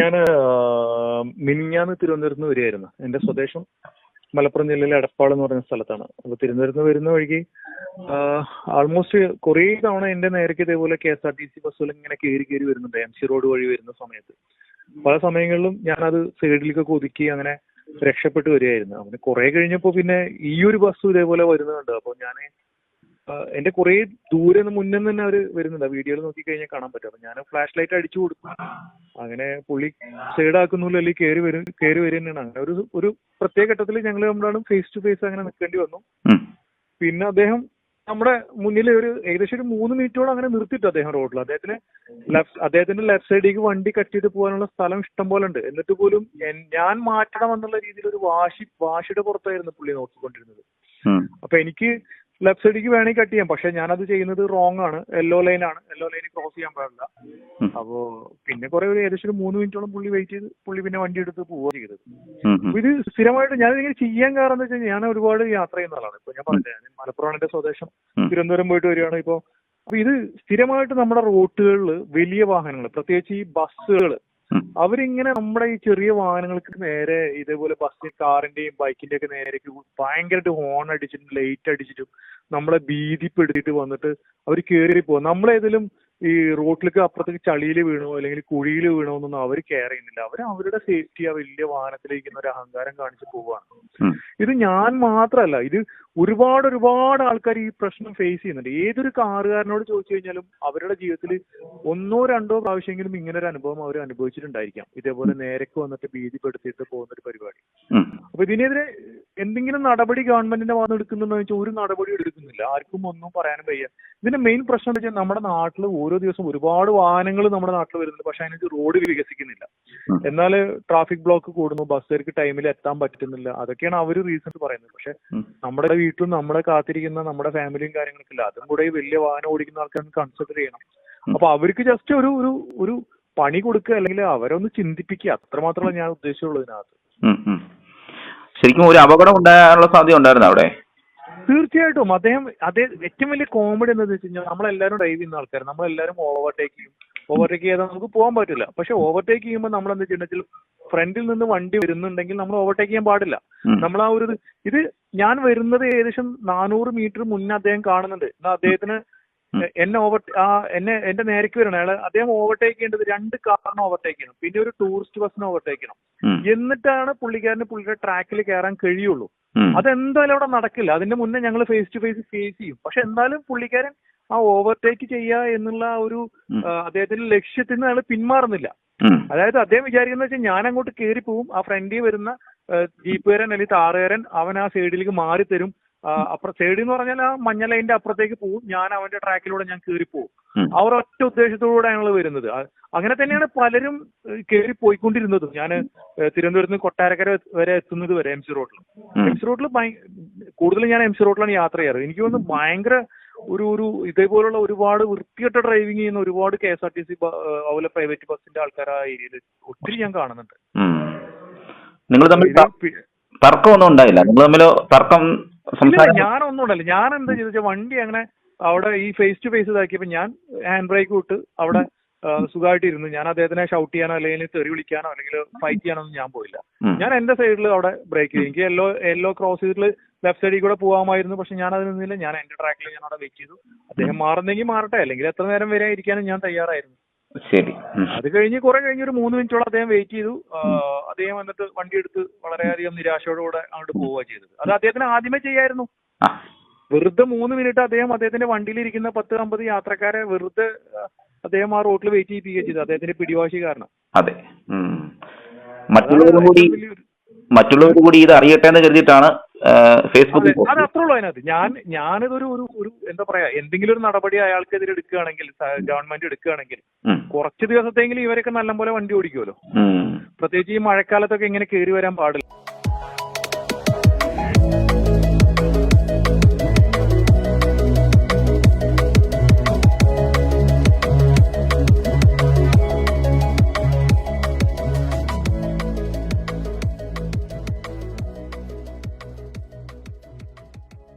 ഞാൻ മിനിഞ്ഞാന്ന് തിരുവനന്തപുരത്ത് നിന്ന് വരികയായിരുന്നു. എന്റെ സ്വദേശം മലപ്പുറം ജില്ലയിലെ എടപ്പാൾ എന്ന് പറയുന്ന സ്ഥലത്താണ്. അപ്പൊ തിരുവനന്തപുരത്ത് വരുന്ന വഴിക്ക് ആൾമോസ്റ്റ് കുറേ തവണ എന്റെ നേരേക്ക് ഇതേപോലെ K S R T C ബസ്സുകൾ ഇങ്ങനെ കയറി കയറി വരുന്നുണ്ട്. എം സി റോഡ് വഴി വരുന്ന സമയത്ത്. പല സമയങ്ങളിലും ഞാൻ അത് സൈഡിലേക്കൊക്കെ ഒതുക്കി അങ്ങനെ രക്ഷപ്പെട്ട് വരികയായിരുന്നു. അങ്ങനെ കുറെ കഴിഞ്ഞപ്പോൾ പിന്നെ ഈ ഒരു ബസ് ഇതേപോലെ വരുന്നുണ്ട്. അപ്പോൾ ഞാൻ എന്റെ കുറെ ദൂരെ മുന്നേ മുന്നിൽ നിന്ന് തന്നെ അവർ വരുന്നുണ്ട്. വീഡിയോയിൽ നോക്കി കഴിഞ്ഞാൽ കാണാൻ പറ്റും. അപ്പൊ ഞാൻ ഫ്ലാഷ് ലൈറ്റ് അടിച്ചു കൊടുക്കും. അങ്ങനെ പുള്ളി സൈഡ് ആക്കുന്നില്ല അല്ലെങ്കിൽ കയറി വരും കയറി വരും തന്നെയാണ്. അങ്ങനെ ഒരു ഒരു പ്രത്യേക ഘട്ടത്തിൽ ഞങ്ങൾ നമ്മളാണ് ഫേസ് ടു ഫേസ് അങ്ങനെ നിൽക്കേണ്ടി വന്നു. പിന്നെ അദ്ദേഹം നമ്മുടെ മുന്നിൽ ഒരു ഏകദേശം ഒരു മൂന്ന് മിനിറ്റോളം അങ്ങനെ നിർത്തിയിട്ട് അദ്ദേഹം റോഡിൽ അദ്ദേഹത്തിന് ലെഫ്റ്റ് അദ്ദേഹത്തിന്റെ ലെഫ്റ്റ് സൈഡിലേക്ക് വണ്ടി കട്ട് ചെയ്ത് പോകാനുള്ള സ്ഥലം ഇഷ്ടം പോലെ ഉണ്ട്. എന്നിട്ട് പോലും ഞാൻ മാറ്റണം എന്നുള്ള രീതിയിൽ ഒരു വാശി വാശിയുടെ പുറത്തായിരുന്നു പുള്ളി നോക്കിക്കൊണ്ടിരുന്നത്. അപ്പൊ എനിക്ക് ലെഫ്റ്റ് സൈഡിലേക്ക് വേണമെങ്കിൽ കട്ട് ചെയ്യാം. പക്ഷെ ഞാനത് ചെയ്യുന്നത് റോങ് ആണ്. യെല്ലോ ലൈൻ ആണ്. യെല്ലോ ലൈൻ ക്രോസ് ചെയ്യാൻ പാടില്ല. അപ്പോ പിന്നെ കുറെ ഒരു ഏകദേശം ഒരു മൂന്ന് മിനിറ്റോളം പുള്ളി വെയിറ്റ് ചെയ്ത് പുള്ളി പിന്നെ വണ്ടി എടുത്ത് പോവുക ചെയ്തത്. ഇത് സ്ഥിരമായിട്ട് ഞാൻ ഇങ്ങനെ ചെയ്യാൻ കാരണം എന്ന് വെച്ചാൽ ഞാൻ ഒരുപാട് യാത്ര ചെയ്യുന്ന ആളാണ്. ഇപ്പൊ ഞാൻ പറഞ്ഞത് മലപ്പുറമാണ് എന്റെ സ്വദേശം. തിരുവനന്തപുരം പോയിട്ട് വരികയാണ്. ഇപ്പൊ അപ്പൊ ഇത് സ്ഥിരമായിട്ട് നമ്മുടെ റോട്ടുകളിൽ വലിയ വാഹനങ്ങൾ പ്രത്യേകിച്ച് ഈ ബസ്സുകൾ. അവരിങ്ങനെ നമ്മുടെ ഈ ചെറിയ വാഹനങ്ങൾക്ക് നേരെ ഇതേപോലെ ബസ് കാറിന്റെയും ബൈക്കിന്റെ ഒക്കെ നേരേക്ക് ഭയങ്കരമായിട്ട് ഹോൺ അടിച്ചിട്ടും ലൈറ്റ് അടിച്ചിട്ടും നമ്മളെ ഭീതിപ്പെടുത്തിയിട്ട് വന്നിട്ട് അവർ കയറി പോകും നമ്മളേതെങ്കിലും ഈ റോട്ടിലേക്ക് അപ്പുറത്തേക്ക് ചളിയിൽ വീണോ അല്ലെങ്കിൽ കുഴിയിൽ വീണോ എന്നൊന്നും അവർ കെയർ ചെയ്യുന്നില്ല. അവർ അവരുടെ സേഫ്റ്റി ആ വലിയ വാഹനത്തിലിരിക്കുന്ന ഒരു അഹങ്കാരം കാണിച്ച് പോവാണ്. ഇത് ഞാൻ മാത്രമല്ല ഇത് ഒരുപാട് ഒരുപാട് ആൾക്കാർ ഈ പ്രശ്നം ഫേസ് ചെയ്യുന്നുണ്ട്. ഏതൊരു കാറുകാരനോട് ചോദിച്ചു കഴിഞ്ഞാലും അവരുടെ ജീവിതത്തിൽ ഒന്നോ രണ്ടോ പ്രാവശ്യമെങ്കിലും ഇങ്ങനെ ഒരു അനുഭവം അവർ അനുഭവിച്ചിട്ടുണ്ടായിരിക്കാം. ഇതേപോലെ നേരക്ക് വന്നിട്ട് ഭീതിപ്പെടുത്തിയിട്ട് പോകുന്ന ഒരു പരിപാടി. അപ്പൊ ഇതിനെതിരെ എന്തെങ്കിലും നടപടി ഗവൺമെന്റിന്റെ ഭാഗത്ത് എടുക്കുന്നുണ്ടോ വെച്ചാൽ ഒരു നടപടി എടുക്കുന്നില്ല. ആർക്കും ഒന്നും പറയാനും വയ്യ. ഇതിന്റെ മെയിൻ പ്രശ്നം എന്ന് വെച്ചാൽ നമ്മുടെ നാട്ടിൽ ഓരോ ദിവസം ഒരുപാട് വാഹനങ്ങൾ നമ്മുടെ നാട്ടിൽ വരുന്നുണ്ട്. പക്ഷെ അതിനൊരു റോഡ് വികസിക്കുന്നില്ല. എന്നാൽ ട്രാഫിക് ബ്ലോക്ക് കൂടുന്നു. ബസ്സുകാർക്ക് ടൈമിൽ എത്താൻ പറ്റുന്നില്ല. അതൊക്കെയാണ് അവർ റീസൺസ് പറയുന്നത്. പക്ഷെ നമ്മുടെ വീട്ടിലും നമ്മളെ കാത്തിരിക്കുന്ന നമ്മുടെ ഫാമിലിയും കാര്യങ്ങളൊക്കെ ഇല്ല. അതും കൂടെ ഈ വലിയ വാഹനം ഓടിക്കുന്ന ആൾക്കാർ കൺസിഡർ ചെയ്യണം. അപ്പൊ അവർക്ക് ജസ്റ്റ് ഒരു ഒരു ഒരു പണി കൊടുക്കുക അല്ലെങ്കിൽ അവരൊന്ന് ചിന്തിപ്പിക്കുക. അത്രമാത്രമേ ഞാൻ ഉദ്ദേശിച്ചുള്ളൂ ഇതിനകത്ത്. ശരിക്കും ഒരു അപകടം ഉണ്ടാകാനുള്ള സാധ്യത ഉണ്ടായിരുന്നു അവിടെ? തീർച്ചയായിട്ടും. അദ്ദേഹം അതേ ഏറ്റവും വലിയ കോമഡി എന്താണെന്ന് വെച്ച് കഴിഞ്ഞാൽ നമ്മളെല്ലാവരും ഡ്രൈവ് ചെയ്യുന്ന ആൾക്കാർ നമ്മളെല്ലാവരും ഓവർടേക്ക് ചെയ്യും. ഓവർടേക്ക് ചെയ്താൽ നമുക്ക് പോകാൻ പറ്റില്ല. പക്ഷെ ഓവർടേക്ക് ചെയ്യുമ്പോൾ നമ്മൾ എന്താ വെച്ചാൽ ഫ്രണ്ടിൽ നിന്ന് വണ്ടി വരുന്നുണ്ടെങ്കിൽ നമ്മൾ ഓവർടേക്ക് ചെയ്യാൻ പാടില്ല. നമ്മൾ ആ ഒരു ഇത് ഞാൻ വരുന്നത് ഏകദേശം നാനൂറ് മീറ്റർ മുന്നേ അദ്ദേഹം കാണുന്നുണ്ട്. എന്നാൽ അദ്ദേഹത്തിന്. എന്നെ ഓവർ ആ എന്നെ എന്റെ നേരേക്ക് വരണം. അയാൾ അദ്ദേഹം ഓവർടേക്ക് ചെയ്യേണ്ടത് രണ്ട് കാറിന് ഓവർടേക്ക് ചെയ്യണം. പിന്നെ ഒരു ടൂറിസ്റ്റ് ബസ്സിന് ഓവർടേക്ക് ചെയ്യണം. എന്നിട്ടാണ് പുള്ളിക്കാരന് പുള്ളിയുടെ ട്രാക്കിൽ കയറാൻ കഴിയുള്ളൂ. അതെന്തായാലും അവിടെ നടക്കില്ല. അതിന്റെ മുന്നേ ഞങ്ങൾ ഫേസ് ടു ഫേസ് ഫേസ് ചെയ്യും. പക്ഷെ എന്നാലും പുള്ളിക്കാരൻ ആ ഓവർടേക്ക് ചെയ്യുക എന്നുള്ള ഒരു. അദ്ദേഹത്തിന്റെ ലക്ഷ്യത്തിൽ നിന്ന് അയാൾ പിന്മാറുന്നില്ല. അതായത് അദ്ദേഹം വിചാരിക്കുന്ന വെച്ചാൽ ഞാൻ അങ്ങോട്ട് കയറി പോവും ആ ഫ്രണ്ടിൽ വരുന്ന ജീപ്പുകാരൻ അല്ലെങ്കിൽ താറുകാരൻ അവൻ ആ സൈഡിലേക്ക് മാറി തരും അപ്പുറം സൈഡിൽ എന്ന് പറഞ്ഞാൽ ആ മഞ്ഞ ലൈനിന്റെ അപ്പുറത്തേക്ക് പോകും ഞാൻ അവന്റെ ട്രാക്കിലൂടെ ഞാൻ കയറി പോകും. ആ ഒറ്റ ഉദ്ദേശത്തോടുകൂടെ ഞങ്ങൾ വരുന്നത് അങ്ങനെ തന്നെയാണ് പലരും കയറി പോയിക്കൊണ്ടിരുന്നത്. ഞാൻ തിരുവനന്തപുരത്ത് നിന്ന് കൊട്ടാരക്കര വരെ എത്തുന്നത് വരെ എം സി റോഡിൽ. എം സി റോഡിൽ കൂടുതലും ഞാൻ എം സി റോഡിലാണ് യാത്ര ചെയ്യാറ്. എനിക്ക് തോന്നുന്നു ഭയങ്കര ഒരു ഒരു ഇതേപോലുള്ള ഒരുപാട് വൃത്തികെട്ട ഡ്രൈവിംഗ് ചെയ്യുന്ന ഒരുപാട് K S R T C അതുപോലെ പ്രൈവറ്റ് ബസ്സിന്റെ ആൾക്കാർ ആ ഏരിയയിൽ ഒത്തിരി ഞാൻ കാണുന്നുണ്ട്. നിങ്ങൾ തമ്മിൽ തർക്കമൊന്നും ഉണ്ടായില്ല. നിങ്ങൾ തമ്മിൽ തർക്കം ഉണ്ടല്ല ഞാൻ എന്താ ചെയ്ത വണ്ടി അങ്ങനെ അവിടെ ഈ ഫേസ് ടു ഫേസ് ഇതാക്കിയപ്പോ ഞാൻ ഹാൻഡ് ബ്രേക്ക് വിട്ട് അവിടെ സുഖമായിട്ട് ഇരുന്നു ഞാൻ അദ്ദേഹത്തിനെ ഷൗട്ട് ചെയ്യാനോ അല്ലെങ്കിൽ തെറി വിളിക്കാനോ അല്ലെങ്കിൽ ഫൈറ്റ് ചെയ്യാനോ ഒന്നും ഞാൻ പോയില്ല. ഞാൻ എന്റെ സൈഡിൽ അവിടെ ബ്രേക്ക് ചെയ്തു. എനിക്ക് യെല്ലോ യെല്ലോ ക്രോസ് ചെയ്തിട്ട് ലെഫ്റ്റ് സൈഡിൽ കൂടെ പോകാമായിരുന്നു. പക്ഷെ ഞാൻ അതിൽ നിന്നില്ല. ഞാൻ എന്റെ ട്രാക്കിൽ ഞാൻ അവിടെ വെയിറ്റ് ചെയ്തു. അദ്ദേഹം മാറുന്നെങ്കിൽ മാറട്ടെ. അല്ലെങ്കിൽ എത്ര നേരം വരെ ഇരിക്കാനും ഞാൻ തയ്യാറായിരുന്നു. ശരി. അത് കഴിഞ്ഞ് കുറെ കഴിഞ്ഞ് ഒരു മൂന്ന് മിനിറ്റോളം അദ്ദേഹം വെയിറ്റ് ചെയ്തു. അദ്ദേഹം എന്നിട്ട് വണ്ടി എടുത്ത് വളരെയധികം നിരാശയോടുകൂടെ അങ്ങോട്ട് പോവുക ചെയ്തത്. അത് അദ്ദേഹത്തിന് ആദ്യമേ ചെയ്യായിരുന്നു. വെറുതെ മൂന്ന് മിനിറ്റ് അദ്ദേഹം അദ്ദേഹത്തിന്റെ വണ്ടിയിലിരിക്കുന്ന പത്ത് അമ്പത് യാത്രക്കാരെ വെറുതെ അദ്ദേഹം ആ റോട്ടിൽ വെയിറ്റ് ചെയ്യിപ്പിക്കുക ചെയ്തു അദ്ദേഹത്തിന്റെ പിടിവാശി കാരണം. അതെ. ഉം. മറ്റുള്ളവരും കൂടി മറ്റുള്ളവർ കൂടി ഇത് അറിയട്ടെ എന്ന് കരുതിയിട്ടാണ് അതെ ഫേസ്ബുക്കിൽ അത് അത്രേ ഉള്ളൂ അതിനകത്ത്. ഞാൻ ഞാനിതൊരു ഒരു ഒരു എന്താ പറയാ എന്തെങ്കിലും ഒരു നടപടി അയാൾക്കെതിരെ എടുക്കുകയാണെങ്കിൽ ഗവൺമെന്റ് എടുക്കുകയാണെങ്കിൽ കുറച്ച് ദിവസത്തെങ്കിലും ഇവരൊക്കെ നല്ലപോലെ വണ്ടി ഓടിക്കുമല്ലോ. പ്രത്യേകിച്ച് ഈ മഴക്കാലത്തൊക്കെ ഇങ്ങനെ കയറി വരാൻ പാടില്ല.